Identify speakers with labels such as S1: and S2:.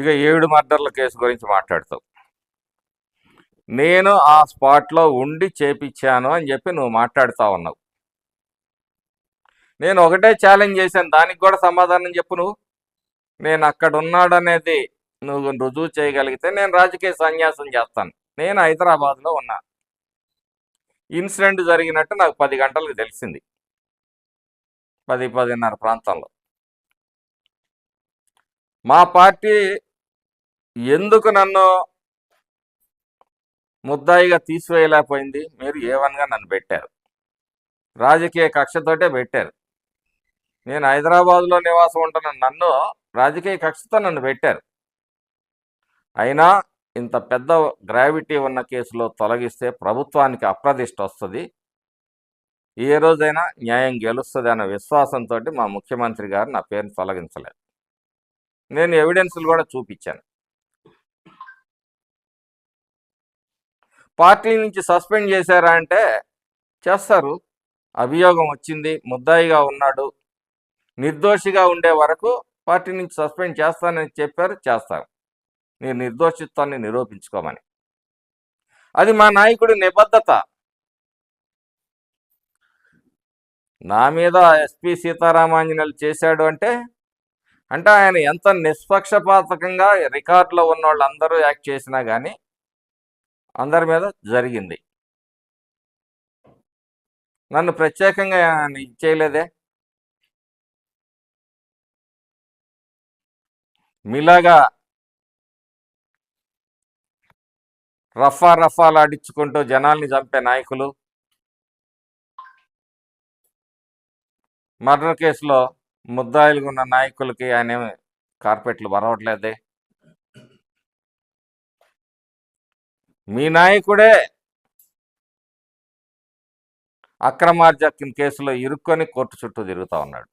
S1: ఇక ఏడు మర్డర్ల కేసు గురించి మాట్లాడతావు. నేను ఆ స్పాట్లో ఉండి చేపించాను అని చెప్పి నువ్వు మాట్లాడుతూ ఉన్నావు. నేను ఒకటే ఛాలెంజ్ చేశాను దానికి కూడా సమాధానం చెప్పు నువ్వు. నేను అక్కడ ఉన్నాడనేది నువ్వు రుజువు చేయగలిగితే నేను రాజకీయ సన్యాసం చేస్తాను. నేను హైదరాబాద్లో ఉన్నా. ఇన్సిడెంట్ జరిగినట్టు నాకు పది గంటలకు తెలిసింది. పది పదిన్నర ప్రాంతంలో. మా పార్టీ ఎందుకు నన్ను ముద్దాయిగా తీసివేయలేకపోయింది? మీరు ఏవన్గా నన్ను పెట్టారు? రాజకీయ కక్షతోటే పెట్టారు. నేను హైదరాబాద్లో నివాసం ఉంటున్న నన్ను రాజకీయ కక్షతో నన్ను పెట్టారు. అయినా ఇంత పెద్ద గ్రావిటీ ఉన్న కేసులో తొలగిస్తే ప్రభుత్వానికి అప్రదిష్ట వస్తుంది. ఏ రోజైనా న్యాయం గెలుస్తుంది అన్న విశ్వాసంతో మా ముఖ్యమంత్రి గారు నా పేరును తొలగించలేదు. నేను ఎవిడెన్స్లు కూడా చూపించాను. పార్టీ నుంచి సస్పెండ్ చేశారా అంటే చేస్తారు. అభియోగం వచ్చింది ముద్దాయిగా ఉన్నాడు. నిర్దోషిగా ఉండే వరకు పార్టీ నుంచి సస్పెండ్ చేస్తానని చెప్పారు చేస్తారు. మీరు నిర్దోషిత్వాన్ని నిరూపించుకోమని. అది మా నాయకుడి నిబద్ధత. నా మీద ఎస్పి సీతారామాంజనేయులు చేశాడు అంటే అంటే ఆయన ఎంత నిష్పక్షపాతకంగా రికార్డులో ఉన్న వాళ్ళందరూ యాక్ట్ చేసినా కానీ అందరి మీద జరిగింది. నన్ను ప్రత్యేకంగా చేయలేదే? మీలాగా రఫా రఫాలు ఆడించుకుంటూ జనాల్ని చంపే నాయకులు మర్డర్ కేసులో ముద్దాయిలుగా ఉన్న నాయకులకి ఆయన కార్పెట్లు బరవట్లేదే మీ నాయకుడే అక్రమార్జక్యం కేసులో ఇరుక్కొని కోర్టు చుట్టూ తిరుగుతా ఉన్నాడు.